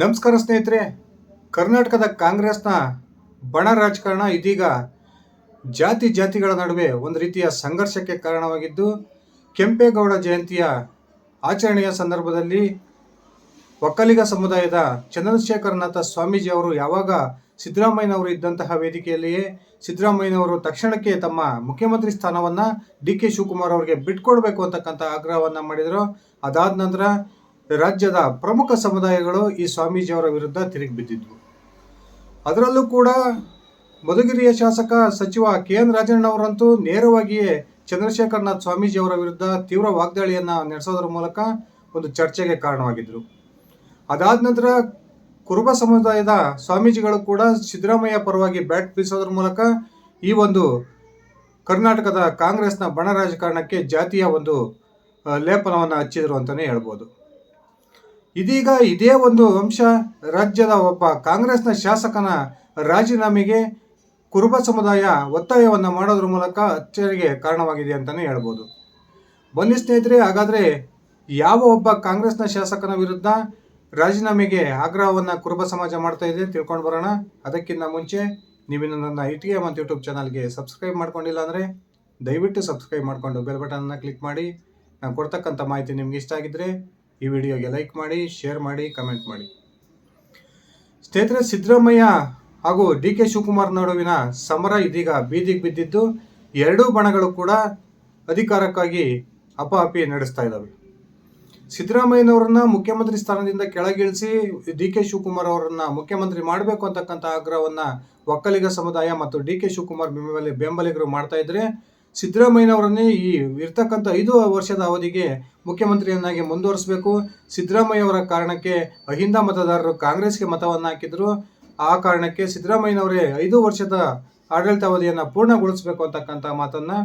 ನಮಸ್ಕಾರ ಸ್ನೇಹಿತರೆ, ಕರ್ನಾಟಕದ ಕಾಂಗ್ರೆಸ್ನ ಬಣ ರಾಜಕಾರಣ ಇದೀಗ ಜಾತಿ ಜಾತಿಗಳ ನಡುವೆ ಒಂದು ರೀತಿಯ ಸಂಘರ್ಷಕ್ಕೆ ಕಾರಣವಾಗಿದ್ದು, ಕೆಂಪೇಗೌಡ ಜಯಂತಿಯ ಆಚರಣೆಯ ಸಂದರ್ಭದಲ್ಲಿ ಒಕ್ಕಲಿಗ ಸಮುದಾಯದ ಚಂದ್ರಶೇಖರನಾಥ ಸ್ವಾಮೀಜಿ ಅವರು ಯಾವಾಗ ಸಿದ್ದರಾಮಯ್ಯನವರು ಇದ್ದಂತಹ ವೇದಿಕೆಯಲ್ಲಿಯೇ ಸಿದ್ದರಾಮಯ್ಯನವರು ತಕ್ಷಣಕ್ಕೆ ತಮ್ಮ ಮುಖ್ಯಮಂತ್ರಿ ಸ್ಥಾನವನ್ನು ಡಿ ಕೆ ಶಿವಕುಮಾರ್ ಅವರಿಗೆ ಬಿಟ್ಕೊಡ್ಬೇಕು ಅಂತಕ್ಕಂಥ ಆಗ್ರಹವನ್ನು ಮಾಡಿದರು. ಅದಾದ ನಂತರ ರಾಜ್ಯದ ಪ್ರಮುಖ ಸಮುದಾಯಗಳು ಈ ಸ್ವಾಮೀಜಿಯವರ ವಿರುದ್ಧ ತಿರುಗಿ ಬಿದ್ದಿದ್ವು. ಅದರಲ್ಲೂ ಕೂಡ ಮಧುಗಿರಿಯ ಶಾಸಕ ಸಚಿವ ಕೆ ಎನ್ ರಾಜಣ್ಣವರಂತೂ ನೇರವಾಗಿಯೇ ಚಂದ್ರಶೇಖರನಾಥ್ ಸ್ವಾಮೀಜಿ ಅವರ ವಿರುದ್ಧ ತೀವ್ರ ವಾಗ್ದಾಳಿಯನ್ನು ನಡೆಸೋದ್ರ ಮೂಲಕ ಒಂದು ಚರ್ಚೆಗೆ ಕಾರಣವಾಗಿದ್ದರು ಅದಾದ ನಂತರ ಕುರುಬ ಸಮುದಾಯದ ಸ್ವಾಮೀಜಿಗಳು ಕೂಡ ಸಿದ್ದರಾಮಯ್ಯ ಪರವಾಗಿ ಬ್ಯಾಟ್ ಬೀಸೋದ್ರ ಮೂಲಕ ಈ ಒಂದು ಕರ್ನಾಟಕದ ಕಾಂಗ್ರೆಸ್ನ ಬಣ ರಾಜಕಾರಣಕ್ಕೆ ಜಾತಿಯ ಒಂದು ಲೇಪನವನ್ನು ಹಚ್ಚಿದರು ಅಂತಲೇ ಹೇಳ್ಬೋದು. ಇದೀಗ ಇದೇ ಒಂದು ಅಂಶ ರಾಜ್ಯದ ಒಬ್ಬ ಕಾಂಗ್ರೆಸ್ನ ಶಾಸಕನ ರಾಜೀನಾಮೆಗೆ ಕುರುಬ ಸಮುದಾಯ ಒತ್ತಾಯವನ್ನು ಮಾಡೋದ್ರ ಮೂಲಕ ಅಚ್ಚರಿಗೆ ಕಾರಣವಾಗಿದೆ ಅಂತಲೇ ಹೇಳ್ಬೋದು. ಬನ್ನಿ ಸ್ನೇಹಿತರೆ, ಹಾಗಾದರೆ ಯಾವ ಒಬ್ಬ ಕಾಂಗ್ರೆಸ್ನ ಶಾಸಕನ ವಿರುದ್ಧ ರಾಜೀನಾಮೆಗೆ ಆಗ್ರಹವನ್ನು ಕುರುಬ ಸಮಾಜ ಮಾಡ್ತಾ ಇದೆ ತಿಳ್ಕೊಂಡು ಬರೋಣ. ಅದಕ್ಕಿಂತ ಮುಂಚೆ ನೀವಿನ್ನು ನನ್ನ ಇಟಿಎಮ್ ಅಂತ ಯೂಟ್ಯೂಬ್ ಚಾನಲ್ಗೆ ಸಬ್ಸ್ಕ್ರೈಬ್ ಮಾಡ್ಕೊಂಡಿಲ್ಲ ಅಂದರೆ ದಯವಿಟ್ಟು ಸಬ್ಸ್ಕ್ರೈಬ್ ಮಾಡಿಕೊಂಡು ಬೆಲ್ ಬಟನ್ನ ಕ್ಲಿಕ್ ಮಾಡಿ. ನಾನು ಕೊಡ್ತಕ್ಕಂಥ ಮಾಹಿತಿ ನಿಮ್ಗೆ ಇಷ್ಟ ಆಗಿದ್ದರೆ ಈ ವಿಡಿಯೋಗೆ ಲೈಕ್ ಮಾಡಿ, ಶೇರ್ ಮಾಡಿ, ಕಮೆಂಟ್ ಮಾಡಿ. ಸ್ನೇಹಿತರೆ, ಸಿದ್ದರಾಮಯ್ಯ ಹಾಗೂ ಡಿ ಕೆ ಶಿವಕುಮಾರ್ ನಡುವಿನ ಸಮರ ಇದೀಗ ಬೀದಿಗೆ ಬಿದ್ದಿದ್ದು, ಎರಡೂ ಬಣಗಳು ಕೂಡ ಅಧಿಕಾರಕ್ಕಾಗಿ ಅಪಾಪಿ ನಡೆಸ್ತಾ ಇದ್ದಾವೆ. ಸಿದ್ದರಾಮಯ್ಯನವರನ್ನ ಮುಖ್ಯಮಂತ್ರಿ ಸ್ಥಾನದಿಂದ ಕೆಳಗಿಳಿಸಿ ಡಿ ಕೆ ಶಿವಕುಮಾರ್ ಅವರನ್ನ ಮುಖ್ಯಮಂತ್ರಿ ಮಾಡಬೇಕು ಅಂತಕ್ಕಂಥ ಆಗ್ರಹವನ್ನು ಒಕ್ಕಲಿಗ ಸಮುದಾಯ ಮತ್ತು ಡಿ ಕೆ ಶಿವಕುಮಾರ್ ಬೆಂಬಲ ಬೆಂಬಲಿಗರು ಮಾಡ್ತಾ ಇದ್ರೆ ಸಿದ್ದರಾಮಯ್ಯನವರನ್ನೇ ಈ ಇರ್ತಕ್ಕಂಥ ಐದು ವರ್ಷದ ಅವಧಿಗೆ ಮುಖ್ಯಮಂತ್ರಿಯನ್ನಾಗಿ ಮುಂದುವರಿಸಬೇಕು. ಸಿದ್ದರಾಮಯ್ಯ ಅವರ ಕಾರಣಕ್ಕೆ ಅಹಿಂದ ಮತದಾರರು ಕಾಂಗ್ರೆಸ್ಗೆ ಮತವನ್ನು ಹಾಕಿದ್ರು. ಆ ಕಾರಣಕ್ಕೆ ಸಿದ್ದರಾಮಯ್ಯನವರೇ ಐದು ವರ್ಷದ ಆಡಳಿತಾವಧಿಯನ್ನು ಪೂರ್ಣಗೊಳಿಸಬೇಕು ಅಂತಕ್ಕಂಥ ಮಾತನ್ನು,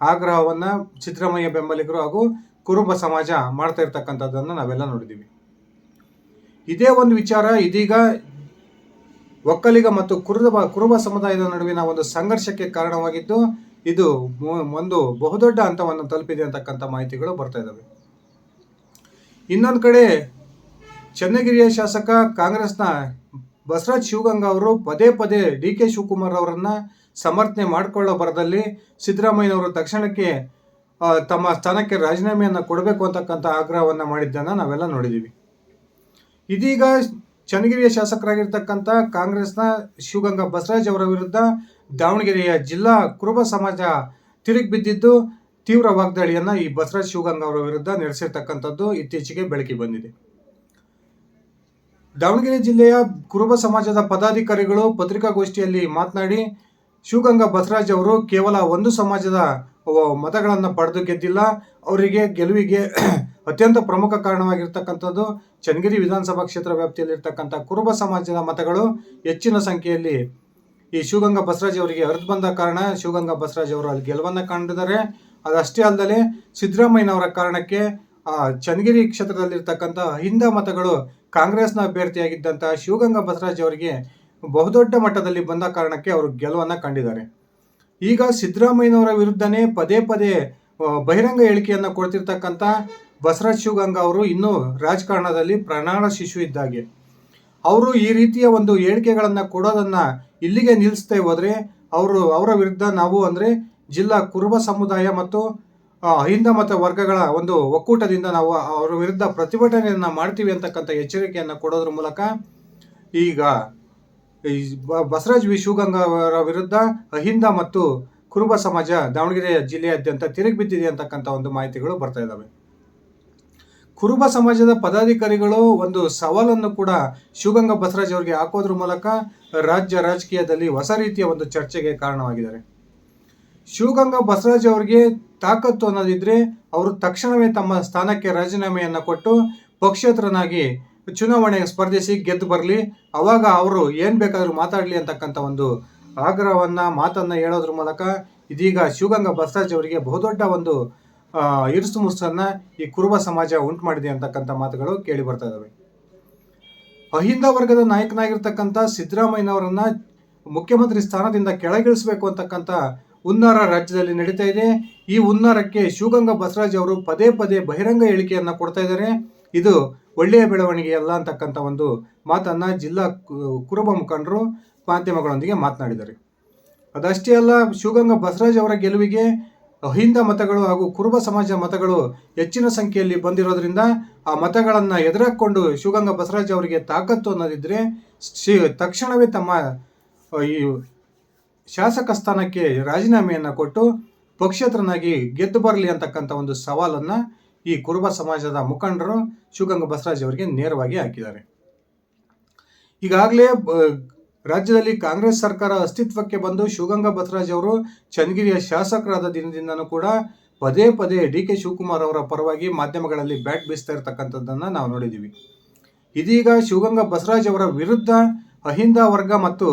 ಆಗ್ರಹವನ್ನು ಸಿದ್ದರಾಮಯ್ಯ ಬೆಂಬಲಿಗರು ಹಾಗೂ ಕುರುಬ ಸಮಾಜ ಮಾಡ್ತಾ ಇರ್ತಕ್ಕಂಥದ್ದನ್ನು ನಾವೆಲ್ಲ ನೋಡಿದ್ದೀವಿ. ಇದೇ ಒಂದು ವಿಚಾರ, ಇದೀಗ ಒಕ್ಕಲಿಗ ಮತ್ತು ಕುರುಬ ಕುರುಬ ಸಮುದಾಯದ ನಡುವಿನ ಒಂದು ಸಂಘರ್ಷಕ್ಕೆ ಕಾರಣವಾಗಿದ್ದು ಇದು ಒಂದು ಬಹುದೊಡ್ಡ ಹಂತವನ್ನು ತಲುಪಿದೆ ಅಂತಕ್ಕಂಥ ಮಾಹಿತಿಗಳು ಬರ್ತಾ ಇದ್ದಾವೆ ಇನ್ನೊಂದು ಕಡೆ ಚನ್ನಗಿರಿಯ ಶಾಸಕ ಕಾಂಗ್ರೆಸ್ನ ಬಸವರಾಜ್ ಶಿವಗಂಗಾ ಅವರು ಪದೇ ಪದೇ ಡಿ ಕೆ ಶಿವಕುಮಾರ್ ಅವರನ್ನು ಸಮರ್ಥನೆ ಮಾಡಿಕೊಳ್ಳೋ ಬರದಲ್ಲಿ ಸಿದ್ದರಾಮಯ್ಯನವರು ತಕ್ಷಣಕ್ಕೆ ತಮ್ಮ ಸ್ಥಾನಕ್ಕೆ ರಾಜೀನಾಮೆಯನ್ನು ಕೊಡಬೇಕು ಅಂತಕ್ಕಂಥ ಆಗ್ರಹವನ್ನು ಮಾಡಿದ್ದನ್ನು ನಾವೆಲ್ಲ ನೋಡಿದ್ದೀವಿ ಇದೀಗ ಚನ್ನಗಿರಿಯ ಶಾಸಕರಾಗಿರ್ತಕ್ಕಂಥ ಕಾಂಗ್ರೆಸ್ನ ಶಿವಗಂಗಾ ಬಸವರಾಜ್ ಅವರ ವಿರುದ್ಧ ದಾವಣಗೆರೆಯ ಜಿಲ್ಲಾ ಕುರುಬ ಸಮಾಜ ತಿರುಗಿ ಬಿದ್ದಿದ್ದು ತೀವ್ರ ವಾಗ್ದಾಳಿಯನ್ನು ಈ ಬಸವರಾಜ್ ಶಿವಗಂಗಾ ಅವರ ವಿರುದ್ಧ ನಡೆಸಿರ್ತಕ್ಕಂಥದ್ದು ಇತ್ತೀಚೆಗೆ ಬೆಳಕಿಗೆ ಬಂದಿದೆ. ದಾವಣಗೆರೆ ಜಿಲ್ಲೆಯ ಕುರುಬ ಸಮಾಜದ ಪದಾಧಿಕಾರಿಗಳು ಪತ್ರಿಕಾಗೋಷ್ಠಿಯಲ್ಲಿ ಮಾತನಾಡಿ, ಶಿವಗಂಗಾ ಬಸವರಾಜ್ ಅವರು ಕೇವಲ ಒಂದು ಸಮಾಜದ ಮತಗಳನ್ನು ಪಡೆದು ಗೆದ್ದಿಲ್ಲ. ಅವರಿಗೆ ಗೆಲುವಿಗೆ ಅತ್ಯಂತ ಪ್ರಮುಖ ಕಾರಣವಾಗಿರ್ತಕ್ಕಂಥದ್ದು ಚನ್ನಗಿರಿ ವಿಧಾನಸಭಾ ಕ್ಷೇತ್ರ ವ್ಯಾಪ್ತಿಯಲ್ಲಿರ್ತಕ್ಕಂಥ ಕುರುಬ ಸಮಾಜದ ಮತಗಳು. ಹೆಚ್ಚಿನ ಸಂಖ್ಯೆಯಲ್ಲಿ ಈ ಶಿವಗಂಗಾ ಬಸವರಾಜ್ ಅವರಿಗೆ ಹರಿದು ಬಂದ ಕಾರಣ ಶಿವಗಂಗಾ ಬಸವರಾಜ್ ಅವರು ಅಲ್ಲಿ ಗೆಲುವನ್ನು ಕಂಡಿದ್ದಾರೆ. ಅದಷ್ಟೇ ಅಲ್ಲದೆ ಸಿದ್ದರಾಮಯ್ಯನವರ ಕಾರಣಕ್ಕೆ, ಆ, ಚನ್ನಗಿರಿ ಕ್ಷೇತ್ರದಲ್ಲಿರ್ತಕ್ಕಂಥ ಹಿಂದ ಮತಗಳು ಕಾಂಗ್ರೆಸ್ನ ಅಭ್ಯರ್ಥಿಯಾಗಿದ್ದಂತಹ ಶಿವಗಂಗಾ ಬಸವರಾಜ್ ಅವರಿಗೆ ಬಹುದೊಡ್ಡ ಮಟ್ಟದಲ್ಲಿ ಬಂದ ಕಾರಣಕ್ಕೆ ಅವರು ಗೆಲುವನ್ನು ಕಂಡಿದ್ದಾರೆ. ಈಗ ಸಿದ್ದರಾಮಯ್ಯನವರ ವಿರುದ್ಧನೇ ಪದೇ ಪದೇ ಬಹಿರಂಗ ಹೇಳಿಕೆಯನ್ನು ಕೊಡ್ತಿರ್ತಕ್ಕಂಥ ಬಸವರಾಜ್ ಶಿವಗಂಗ ಅವರು ಇನ್ನೂ ರಾಜಕಾರಣದಲ್ಲಿ ಪ್ರಣಾಳ ಶಿಶು ಇದ್ದಾಗೆ. ಅವರು ಈ ರೀತಿಯ ಒಂದು ಹೇಳಿಕೆಗಳನ್ನು ಕೊಡೋದನ್ನು ಇಲ್ಲಿಗೆ ನಿಲ್ಲಿಸ್ತೇ ಹೋದರೆ ಅವರು, ಅವರ ವಿರುದ್ಧ ನಾವು ಅಂದರೆ ಜಿಲ್ಲಾ ಕುರುಬ ಸಮುದಾಯ ಮತ್ತು ಅಹಿಂದ ಮತ ವರ್ಗಗಳ ಒಂದು ಒಕ್ಕೂಟದಿಂದ ನಾವು ಅವರ ವಿರುದ್ಧ ಪ್ರತಿಭಟನೆಯನ್ನು ಮಾಡ್ತೀವಿ ಅಂತಕ್ಕಂಥ ಎಚ್ಚರಿಕೆಯನ್ನು ಕೊಡೋದ್ರ ಮೂಲಕ ಈಗ ಬಸವರಾಜ್ ವಿ. ಶಿವಗಂಗಾ ಅವರ ವಿರುದ್ಧ ಅಹಿಂದ ಮತ್ತು ಕುರುಬ ಸಮಾಜ ದಾವಣಗೆರೆ ಜಿಲ್ಲೆಯಾದ್ಯಂತ ತಿರುಗಿ ಬಿದ್ದಿದೆ ಅಂತಕ್ಕಂಥ ಒಂದು ಮಾಹಿತಿಗಳು ಬರ್ತಾ ಇದ್ದಾವೆ ಕುರುಬ ಸಮಾಜದ ಪದಾಧಿಕಾರಿಗಳು ಒಂದು ಸವಾಲನ್ನು ಕೂಡ ಶಿವಗಂಗಾ ಬಸವರಾಜ್ ಅವರಿಗೆ ಹಾಕೋದ್ರ ಮೂಲಕ ರಾಜ್ಯ ರಾಜಕೀಯದಲ್ಲಿ ಹೊಸ ರೀತಿಯ ಒಂದು ಚರ್ಚೆಗೆ ಕಾರಣವಾಗಿದ್ದಾರೆ. ಶಿವಗಂಗಾ ಬಸವರಾಜ್ ಅವರಿಗೆ ತಾಕತ್ತು ಅನ್ನೋದಿದ್ರೆ ಅವರು ತಕ್ಷಣವೇ ತಮ್ಮ ಸ್ಥಾನಕ್ಕೆ ರಾಜೀನಾಮೆಯನ್ನು ಕೊಟ್ಟು ಪಕ್ಷೇತರನಾಗಿ ಚುನಾವಣೆಗೆ ಸ್ಪರ್ಧಿಸಿ ಗೆದ್ದು ಬರಲಿ, ಅವಾಗ ಅವರು ಏನು ಬೇಕಾದರೂ ಮಾತಾಡಲಿ ಅಂತಕ್ಕಂಥ ಒಂದು ಆಗ್ರಹವನ್ನು, ಮಾತನ್ನು ಹೇಳೋದ್ರ ಮೂಲಕ ಇದೀಗ ಶಿವಗಂಗಾ ಬಸವರಾಜ್ ಅವರಿಗೆ ಬಹುದೊಡ್ಡ ಒಂದು ಇರುಸು ಮುರುಸನ್ನು ಈ ಕುರುಬ ಸಮಾಜ ಉಂಟು ಮಾಡಿದೆ ಅಂತಕ್ಕಂಥ ಮಾತುಗಳು ಕೇಳಿ ಬರ್ತಾ ಇದ್ದಾವೆ ಅಹಿಂದ ವರ್ಗದ ನಾಯಕನಾಗಿರ್ತಕ್ಕಂಥ ಸಿದ್ದರಾಮಯ್ಯನವರನ್ನ ಮುಖ್ಯಮಂತ್ರಿ ಸ್ಥಾನದಿಂದ ಕೆಳಗಿಳಿಸಬೇಕು ಅಂತಕ್ಕಂಥ ಹುನ್ನಾರ ರಾಜ್ಯದಲ್ಲಿ ನಡೀತಾ ಇದೆ. ಈ ಹುನ್ನಾರಕ್ಕೆ ಶಿವಗಂಗಾ ಬಸವರಾಜ್ ಅವರು ಪದೇ ಪದೇ ಬಹಿರಂಗ ಹೇಳಿಕೆಯನ್ನು ಕೊಡ್ತಾ ಇದ್ದಾರೆ. ಇದು ಒಳ್ಳೆಯ ಬೆಳವಣಿಗೆ ಅಲ್ಲ ಅಂತಕ್ಕಂಥ ಒಂದು ಮಾತನ್ನು ಜಿಲ್ಲಾ ಕುರುಬ ಮುಖಂಡರು ಮಾಧ್ಯಮಗಳೊಂದಿಗೆ ಮಾತನಾಡಿದ್ದಾರೆ. ಅದಷ್ಟೇ ಅಲ್ಲ, ಶಿವಗಂಗಾ ಬಸವರಾಜ್ ಅವರ ಗೆಲುವಿಗೆ ಅಹಿಂದ ಮತಗಳು ಹಾಗೂ ಕುರುಬ ಸಮಾಜ ಮತಗಳು ಹೆಚ್ಚಿನ ಸಂಖ್ಯೆಯಲ್ಲಿ ಬಂದಿರೋದ್ರಿಂದ ಆ ಮತಗಳನ್ನು ಎದುರಾಕೊಂಡು ಶಿವಗಂಗಾ ಬಸವರಾಜ್ ಅವರಿಗೆ ತಾಕತ್ತು ಅನ್ನೋದಿದ್ದರೆ ತಕ್ಷಣವೇ ತಮ್ಮ ಈ ಶಾಸಕ ಸ್ಥಾನಕ್ಕೆ ರಾಜೀನಾಮೆಯನ್ನು ಕೊಟ್ಟು ಪಕ್ಷೇತರನಾಗಿ ಗೆದ್ದು ಬರಲಿ ಅಂತಕ್ಕಂಥ ಒಂದು ಸವಾಲನ್ನು ಈ ಕುರುಬ ಸಮಾಜದ ಮುಖಂಡರು ಶಿವಗಂಗಾ ಬಸವರಾಜ್ ಅವರಿಗೆ ನೇರವಾಗಿ ಹಾಕಿದ್ದಾರೆ. ಈಗಾಗಲೇ ರಾಜ್ಯದಲ್ಲಿ ಕಾಂಗ್ರೆಸ್ ಸರ್ಕಾರ ಅಸ್ತಿತ್ವಕ್ಕೆ ಬಂದು ಶಿವಗಂಗಾ ಬಸವರಾಜ್ ಅವರು ಚನ್ನಗಿರಿಯ ಶಾಸಕರಾದ ದಿನದಿಂದನೂ ಕೂಡ ಪದೇ ಪದೇ ಡಿ ಕೆ ಶಿವಕುಮಾರ್ ಅವರ ಪರವಾಗಿ ಮಾಧ್ಯಮಗಳಲ್ಲಿ ಬ್ಯಾಟ್ ಬೀಸ್ತಾ ಇರತಕ್ಕಂಥದ್ದನ್ನು ನಾವು ನೋಡಿದ್ದೀವಿ. ಇದೀಗ ಶಿವಗಂಗಾ ಬಸವರಾಜ್ ಅವರ ವಿರುದ್ಧ ಅಹಿಂದ ವರ್ಗ ಮತ್ತು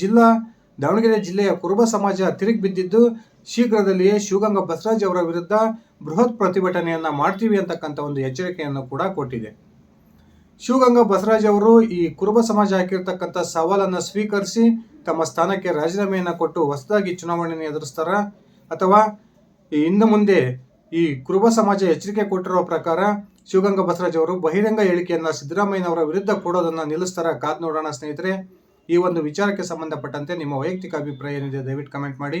ಜಿಲ್ಲಾ ದಾವಣಗೆರೆ ಜಿಲ್ಲೆಯ ಕುರುಬ ಸಮಾಜ ತಿರುಗಿ ಬಿದ್ದಿದ್ದು ಶೀಘ್ರದಲ್ಲಿಯೇ ಶಿವಗಂಗಾ ಬಸವರಾಜ್ ಅವರ ವಿರುದ್ಧ ಬೃಹತ್ ಪ್ರತಿಭಟನೆಯನ್ನ ಮಾಡ್ತೀವಿ ಅಂತಕ್ಕಂಥ ಒಂದು ಎಚ್ಚರಿಕೆಯನ್ನು ಕೂಡ ಕೊಟ್ಟಿದೆ. ಶಿವಗಂಗಾ ಬಸವರಾಜ್ ಅವರು ಈ ಕುರುಬ ಸಮಾಜ ಹಾಕಿರ್ತಕ್ಕಂಥ ಸವಾಲನ್ನು ಸ್ವೀಕರಿಸಿ ತಮ್ಮ ಸ್ಥಾನಕ್ಕೆ ರಾಜೀನಾಮೆಯನ್ನು ಕೊಟ್ಟು ಹೊಸದಾಗಿ ಚುನಾವಣೆಯನ್ನು ಎದುರಿಸ್ತಾರ ಅಥವಾ ಇನ್ನು ಮುಂದೆ ಈ ಕುರುಬ ಸಮಾಜ ಎಚ್ಚರಿಕೆ ಕೊಟ್ಟಿರುವ ಪ್ರಕಾರ ಶಿವಗಂಗಾ ಬಸವರಾಜ್ ಅವರು ಬಹಿರಂಗ ಹೇಳಿಕೆಯನ್ನು ಸಿದ್ದರಾಮಯ್ಯನವರ ವಿರುದ್ಧ ಕೊಡೋದನ್ನು ನಿಲ್ಲಿಸ್ತಾರ ಕಾದ್ ನೋಡೋಣ ಸ್ನೇಹಿತರೆ. ಈ ಒಂದು ವಿಚಾರಕ್ಕೆ ಸಂಬಂಧಪಟ್ಟಂತೆ ನಿಮ್ಮ ವೈಯಕ್ತಿಕ ಅಭಿಪ್ರಾಯ ಏನಿದೆ ದಯವಿಟ್ಟು ಕಮೆಂಟ್ ಮಾಡಿ.